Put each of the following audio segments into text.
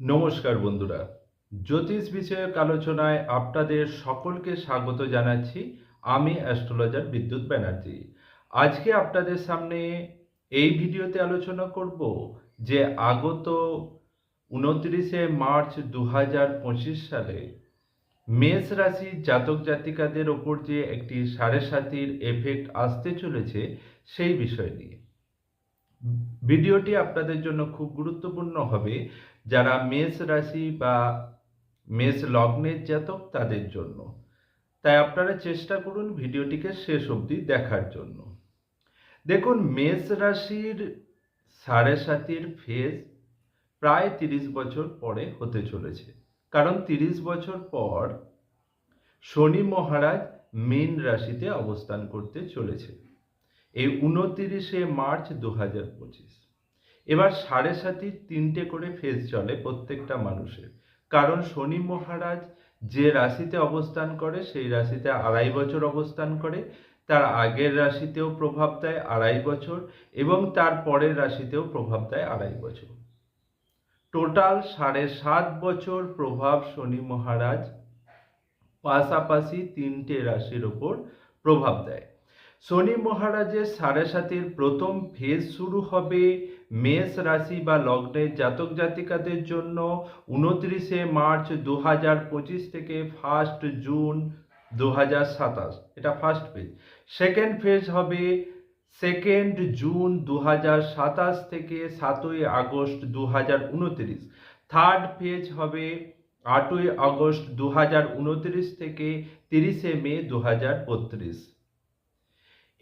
নমস্কার বন্ধুরা। জ্যোতিষ বিষয়ক আলোচনায় আপনাদের সকলকে স্বাগত জানাচ্ছি। আমি অ্যাস্ট্রোলজার বিদ্যুৎ ব্যানার্জি। আজকে আপনাদের সামনে এই ভিডিওতে আলোচনা করব যে আগত উনত্রিশে মার্চ দু হাজার পঁচিশ সালে মেষ রাশির জাতক জাতিকাদের ওপর যে একটি সাড়ে সাতির এফেক্ট আসতে চলেছে সেই বিষয় নিয়ে। ভিডিওটি আপনাদের জন্য খুব গুরুত্বপূর্ণ হবে যারা মেষ রাশি বা মেষ লগ্নের জাতক, তাদের জন্য। তাই আপনারা চেষ্টা করুন ভিডিওটিকে শেষ অবধি দেখার জন্য। দেখুন, মেষ রাশির সাড়ে সাতির ফেজ প্রায় তিরিশ বছর পরে হতে চলেছে। কারণ তিরিশ বছর পর শনি মহারাজ মীন রাশিতে অবস্থান করতে চলেছে। এই উনতিরিশে মার্চ দু হাজার পঁচিশ। এবার সাড়ে সাতির তিনটে করে ফেজ চলে প্রত্যেকটা মানুষের। কারণ শনি মহারাজ যে রাশিতে অবস্থান করে, সেই রাশিতে আড়াই বছর অবস্থান করে, তার আগের রাশিতেও প্রভাব দেয় আড়াই বছর এবং তার পরের রাশিতেও প্রভাব দেয় আড়াই বছর। টোটাল সাড়ে সাত বছর প্রভাব শনি মহারাজ পাশাপাশি তিনটে রাশির ওপর প্রভাব দেয়। শনি মহারাজের সাড়ে সাতের প্রথম ফেজ শুরু হবে মেষ রাশি বা লগ্নের জাতক জাতিকাদের জন্য উনত্রিশে মার্চ দু হাজার পঁচিশ থেকে ফার্স্ট জুন দু হাজার সাতাশ। এটা ফার্স্ট ফেজ সেকেন্ড ফেজ হবে সেকেন্ড জুন দু হাজার সাতাশ থেকে সাতই আগস্ট দু হাজার উনত্রিশ। থার্ড ফেজ হবে আটই আগস্ট দু হাজার উনত্রিশ থেকে তিরিশে মে দু হাজার বত্রিশ।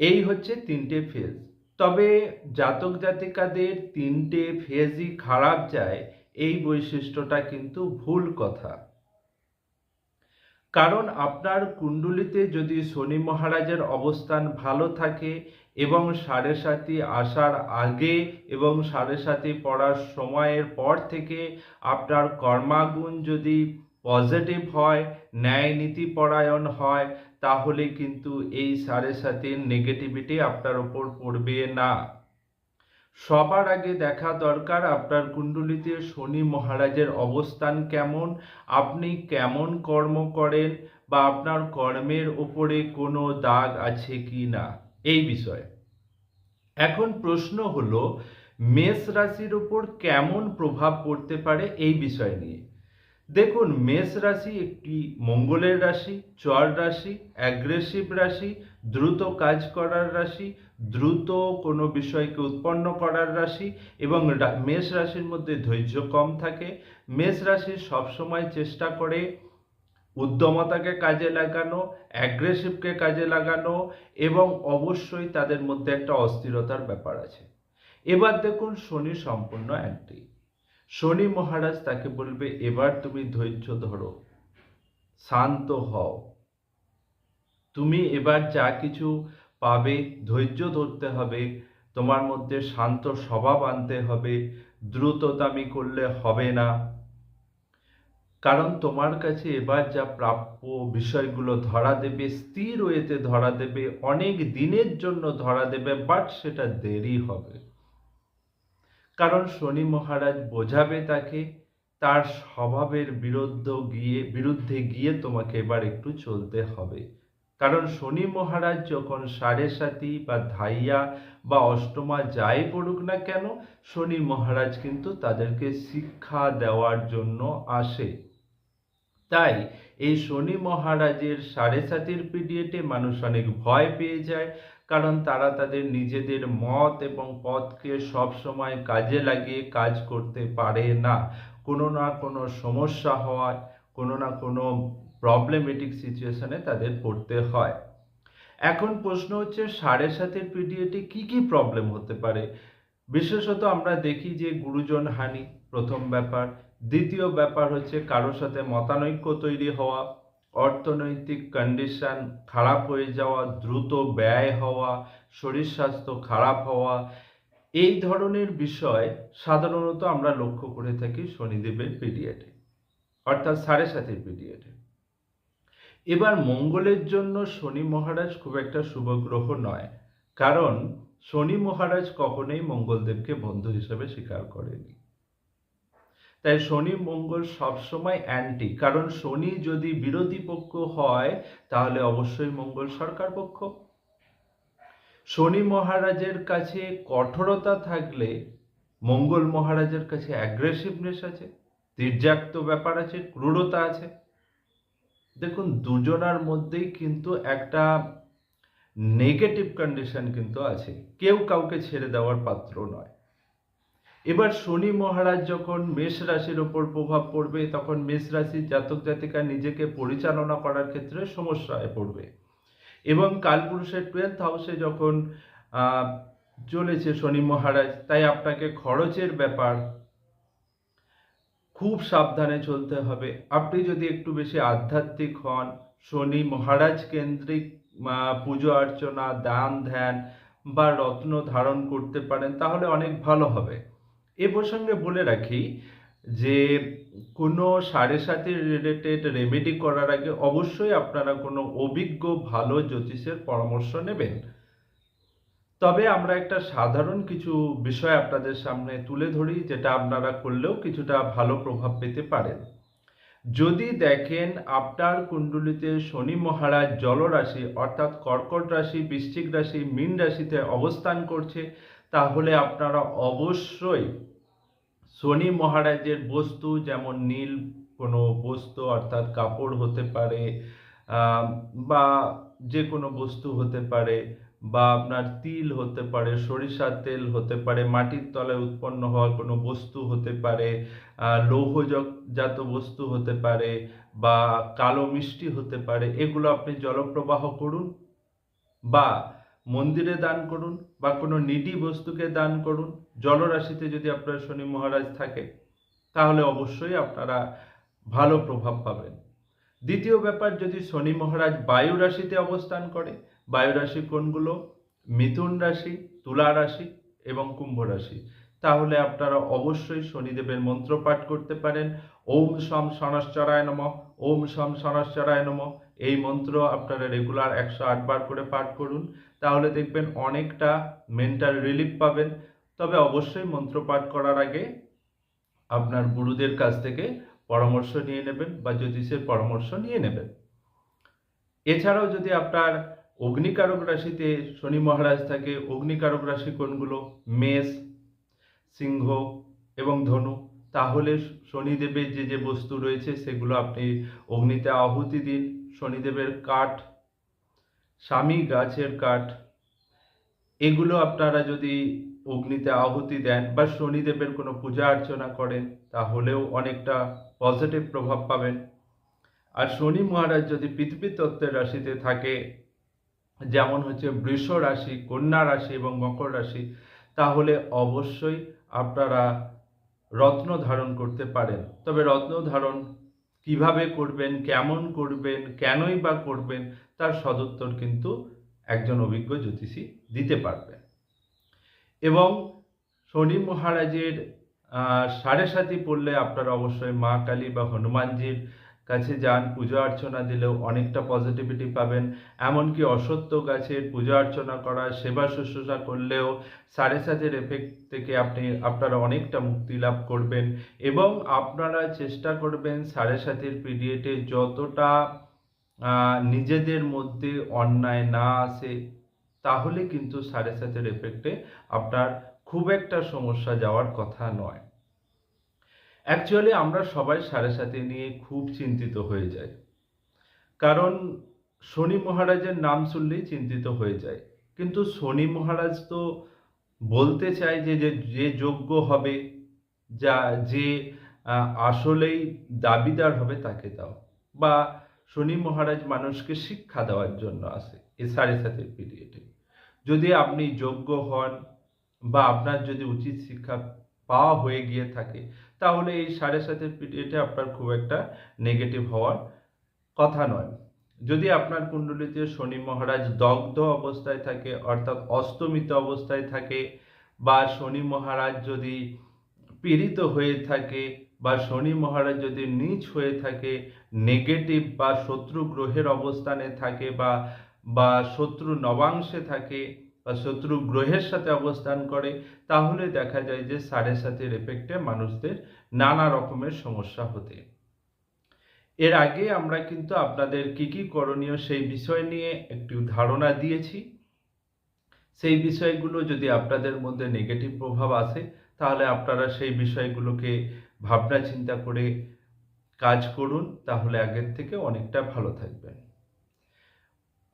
এই হচ্ছে তিনটে ফেজ তবে জাতক জাতিকাদের তিনটে ফেজই খারাপ যায়, এই বৈশিষ্ট্যটা কিন্তু ভুল কথা। কারণ আপনার কুণ্ডলিতে যদি শনি মহারাজের অবস্থান ভালো থাকে এবং সাড়ে সাতি আসার আগে এবং সাড়ে সাতি পড়ার সময়ের পর থেকে আপনার কর্মাগুণ যদি পজিটিভ হয়, ন্যায় নীতি পরায়ণ হয় তাহলে কিন্তু এই সাড়ে সাতির নেগেটিভিটি আপনার ওপর পড়বে না। সবার আগে দেখা দরকার আপনার কুণ্ডলিতে শনি মহারাজের অবস্থান কেমন, আপনি কেমন কর্ম করেন বা আপনার কর্মের ওপরে কোনো দাগ আছে কি না, এই বিষয়ে। এখন প্রশ্ন হলো, মেষ রাশির উপর কেমন প্রভাব পড়তে পারে এই বিষয় নিয়ে। দেখুন, মেষ রাশি একটি মঙ্গলের রাশি, চর রাশি অ্যাগ্রেসিভ রাশি, দ্রুত কাজ করার রাশি, দ্রুত কোনো বিষয়কে উৎপন্ন করার রাশি এবং মেষ রাশির মধ্যে ধৈর্য কম থাকে। মেষ রাশি সবসময় চেষ্টা করে উদ্যমতাকে কাজে লাগানো অ্যাগ্রেসিভকে কাজে লাগানো এবং অবশ্যই তাদের মধ্যে একটা অস্থিরতার ব্যাপার আছে। এবার দেখুন, শনি সম্পূর্ণ অ্যান্টি শনি মহারাজ তাকে বলবে, এবার তুমি ধৈর্য ধরো, শান্ত হও। তুমি এবার যা কিছু পাবে ধৈর্য ধরতে হবে, তোমার মধ্যে শান্ত স্বভাব আনতে হবে দ্রুততামি করলে হবে না। কারণ তোমার কাছে এবার যা প্রাপ্য বিষয়গুলো ধরা দেবে, স্থির ওয়েতে ধরা দেবে, অনেক দিনের জন্য ধরা দেবে বাট সেটা দেরি হবে। কারণ শনি মহারাজ বোঝাবে তাকে, তার স্বভাবের বিরুদ্ধ গিয়ে, বিরুদ্ধে গিয়ে তোমাকে এবার একটু চলতে হবে। কারণ শনি মহারাজ যখন সাড়ে সাতি বা ধাইয়া বা অষ্টমা যাই পড়ুক না কেন, শনি মহারাজ কিন্তু তাদেরকে শিক্ষা দেওয়ার জন্য আসে। তাই এই শনি মহারাজের সাড়ে সাতির পিরিয়ডে মানুষ অনেক ভয় পেয়ে যায় কারণ তারা তাদের নিজেদের মত এবং পথকে সব সময় কাজে লাগিয়ে কাজ করতে পারে না। কোনো না কোনো সমস্যা হওয়ায়, কোনো না কোনো প্রবলেমেটিক সিচুয়েশনে তাদের পড়তে হয়। এখন প্রশ্ন হচ্ছে, সাড়ে সাতের পিরিয়ডে কি কি প্রবলেম হতে পারে? বিশেষত আমরা দেখি যে গুরুজন হানি, প্রথম ব্যাপার। দ্বিতীয় ব্যাপার হচ্ছে, কারোর সাথে মতানৈক্য তৈরি হওয়া অর্থনৈতিক কন্ডিশন খারাপ হয়ে যাওয়া, দ্রুত ব্যয় হওয়া, শরীর স্বাস্থ্য খারাপ হওয়া, এই ধরনের বিষয় সাধারণত আমরা লক্ষ্য করে থাকি শনিদেবের পিরিয়ডে অর্থাৎ সাড়ে সাতের পিরিয়ডে এবার মঙ্গলের জন্য শনি মহারাজ খুব একটা শুভ গ্রহ নয়, কারণ শনি মহারাজ কখনোই মঙ্গলদেবকে বন্ধু হিসেবে স্বীকার করেনি। তাই শনি মঙ্গল সবসময় অ্যান্টি কারণ শনি যদি বিরোধী পক্ষ হয়, তাহলে অবশ্যই মঙ্গল সরকার পক্ষ। শনি মহারাজের কাছে কঠোরতা থাকলে মঙ্গল মহারাজের কাছে অ্যাগ্রেসিভনেস আছে, তীর্যাক্ত ব্যাপার আছে, ক্রূরতা আছে। দেখুন, দুজনার মধ্যেই কিন্তু একটা নেগেটিভ কন্ডিশন কিন্তু আছে। কেউ কাউকে ছেড়ে দেওয়ার পাত্র নয়। এবার শনি মহারাজ যখন মেষ রাশির ওপর প্রভাব পড়বে, তখন মেষ রাশির জাতক জাতিকা নিজেকে পরিচালনা করার ক্ষেত্রে সমস্যায় পড়বে। এবং কালপুরুষের টুয়েলথ হাউসে যখন চলেছে শনি মহারাজ, তাই আপনাকে খরচের ব্যাপার খুব সাবধানে চলতে হবে। আপনি যদি একটু বেশি আধ্যাত্মিক হন, শনি মহারাজ কেন্দ্রিক পুজো অর্চনা, দান, ধ্যান বা রত্ন ধারণ করতে পারেন, তাহলে অনেক ভালো হবে। এ প্রসঙ্গে বলে রাখি যে কোনো সাড়ে সাথে রিলেটেড রেমেডি করার আগে অবশ্যই আপনারা কোনো অভিজ্ঞ, ভালো জ্যোতিষের পরামর্শ নেবেন। তবে আমরা একটা সাধারণ কিছু বিষয় আপনাদের সামনে তুলে ধরি, যেটা আপনারা করলেও কিছুটা ভালো প্রভাব পেতে পারেন। যদি দেখেন আপনার কুণ্ডলিতে শনি মহারাজ জলরাশি অর্থাৎ কর্কট রাশি, বৃশ্চিক রাশি, মীন রাশিতে অবস্থান করছে, তাহলে আপনারা অবশ্যই শনি মহারাজের বস্তু যেমন নীল কোনো বস্তু অর্থাৎ কাপড় হতে পারে বা যে কোনো বস্তু হতে পারে, বা আপনার তিল হতে পারে, সরিষার তেল হতে পারে, মাটির তলায় উৎপন্ন হওয়া কোনো বস্তু হতে পারে লৌহজাত বস্তু হতে পারে, বা কালো মিষ্টি হতে পারে, এগুলো আপনি জলপ্রবাহ করুন, বা মন্দিরে দান করুন বা কোনো নিডি বস্তুকে দান করুন, জলরাশিতে যদি আপনার শনি মহারাজ থাকে, তাহলে অবশ্যই আপনারা ভালো প্রভাব পাবেন। দ্বিতীয় ব্যাপার, যদি শনি মহারাজ বায়ু রাশিতে অবস্থান করে, বায়ু রাশি কোনগুলো? মিথুন রাশি, তুলা রাশি এবং কুম্ভ রাশি। তাহলে আপনারা অবশ্যই শনিদেবের মন্ত্র পাঠ করতে পারেন। ওম সম সনশ্চরায় নম, ওম সম সনশ্চরায় নম। এই মন্ত্র আপনারা রেগুলার একশো আট বার করে পাঠ করুন। তাহলে দেখবেন অনেকটা মেন্টাল রিলিফ পাবেন। তবে অবশ্যই মন্ত্র পাঠ করার আগে আপনার গুরুদের কাছ থেকে পরামর্শ নিয়ে নেবেন বা জ্যোতিষের পরামর্শ নিয়ে নেবেন। এছাড়াও যদি আপনার অগ্নিকারক রাশিতে শনি মহারাজ থাকে, অগ্নিকারক রাশি কোনগুলো? মেষ, সিংহ এবং ধনু। তাহলে শনিদেবের যে যে বস্তু রয়েছে, সেগুলো আপনি অগ্নিতে আহুতি দিন। শনিদেবের কাঠ, স্বামী গাছের কাঠ, এগুলো আপনারা যদি অগ্নিতে আহুতি দেন বা শনিদেবের কোনো পূজা অর্চনা করেন, তাহলেও অনেকটা পজিটিভ প্রভাব পাবেন। আর শনি মহারাজ যদি পৃথিবী তত্ত্বের রাশিতে থাকে, যেমন হচ্ছে বৃষ রাশি, কন্যা রাশি এবং মকর রাশি, তাহলে অবশ্যই আপনারা রত্ন ধারণ করতে পারেন। তবে রত্ন ধারণ কীভাবে করবেন, কেমন করবেন, কেনই বা করবেন, তার সদুত্তর কিন্তু একজন অভিজ্ঞ জ্যোতিষী দিতে পারবেন। এবং শনি মহারাজের সাড়ে সাতি পড়লে আপনারা অবশ্যই মা কালী বা হনুমানজির কাছে যান, পুজো অর্চনা দিলেও অনেকটা পজিটিভিটি পাবেন। এমনকি অসত্য গাছের পূজা অর্চনা করা, সেবা শুশ্রূষা করলেও সাড়ে সাতের এফেক্ট থেকে আপনি, আপনারা অনেকটা মুক্তি লাভ করবেন। এবং আপনারা চেষ্টা করবেন সাড়ে সাতের পিরিয়ডে যতটা নিজেদের মধ্যে অন্যায় না আসে, তাহলে কিন্তু সাড়ে সাতের এফেক্টে আপনার খুব একটা সমস্যা যাওয়ার কথা নয়। অ্যাকচুয়ালি আমরা সবাই সাড়ে সাথে নিয়ে খুব চিন্তিত হয়ে যাই। কারণ শনি মহারাজের নাম শুনলেই চিন্তিত হয়ে যায় কিন্তু শনি মহারাজ তো বলতে চায় যে যে যোগ্য হবে, যা, যে আসলেই দাবিদার হবে তাকে দাও। বা শনি মহারাজ মানুষকে শিক্ষা দেওয়ার জন্য আসে, এ সাড়ে সাতের পিরিয়ডে যদি আপনি যোগ্য হন বা আপনার যদি উচিত শিক্ষা পাওয়া হয়ে গিয়ে থাকে তাহলে এই সাড়ে সাতের পিরিয়ডে আপনার খুব একটা নেগেটিভ হওয়ার কথা নয়। যদি আপনার কুণ্ডলিতে শনি মহারাজ দগ্ধ অবস্থায় থাকে, অর্থাৎ অস্তমিত অবস্থায় থাকে, বা শনি মহারাজ যদি পীড়িত হয়ে থাকে, বা শনি মহারাজ যদি নীচ হয়ে থাকে নেগেটিভ বা শত্রু গ্রহের অবস্থানে থাকে, বা বা শত্রু নবাংশে থাকে বা শত্রু গ্রহের সাথে অবস্থান করে, তাহলে দেখা যায় যে সাড়ে সাতের এফেক্টে মানুষদের নানা রকমের সমস্যা হতে। এর আগে আমরা কিন্তু আপনাদের কি কি করণীয় সেই বিষয় নিয়ে একটু ধারণা দিয়েছি। সেই বিষয়গুলো যদি আপনাদের মধ্যে নেগেটিভ প্রভাব আসে, তাহলে আপনারা সেই বিষয়গুলোকে ভাবনা চিন্তা করে কাজ করুন, তাহলে আগের থেকে অনেকটা ভালো থাকবেন।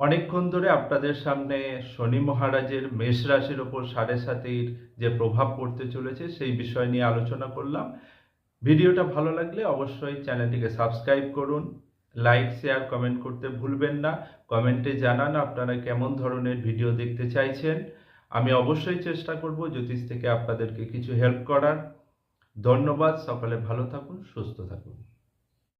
অনেকক্ষণ ধরে আপনাদের সামনে শনি মহারাজের মেষ রাশির ওপর সাড়ে সাতির যে প্রভাব পড়তে চলেছে সেই বিষয় নিয়ে আলোচনা করলাম। ভিডিওটা ভালো লাগলে অবশ্যই চ্যানেলটিকে সাবস্ক্রাইব করুন, লাইক, শেয়ার, কমেন্ট করতে ভুলবেন না। কমেন্টে জানান আপনারা কেমন ধরনের ভিডিও দেখতে চাইছেন। আমি অবশ্যই চেষ্টা করব জ্যোতিষ থেকে আপনাদেরকে কিছু হেল্প করার। ধন্যবাদ, সকলে ভালো থাকুন, সুস্থ থাকুন।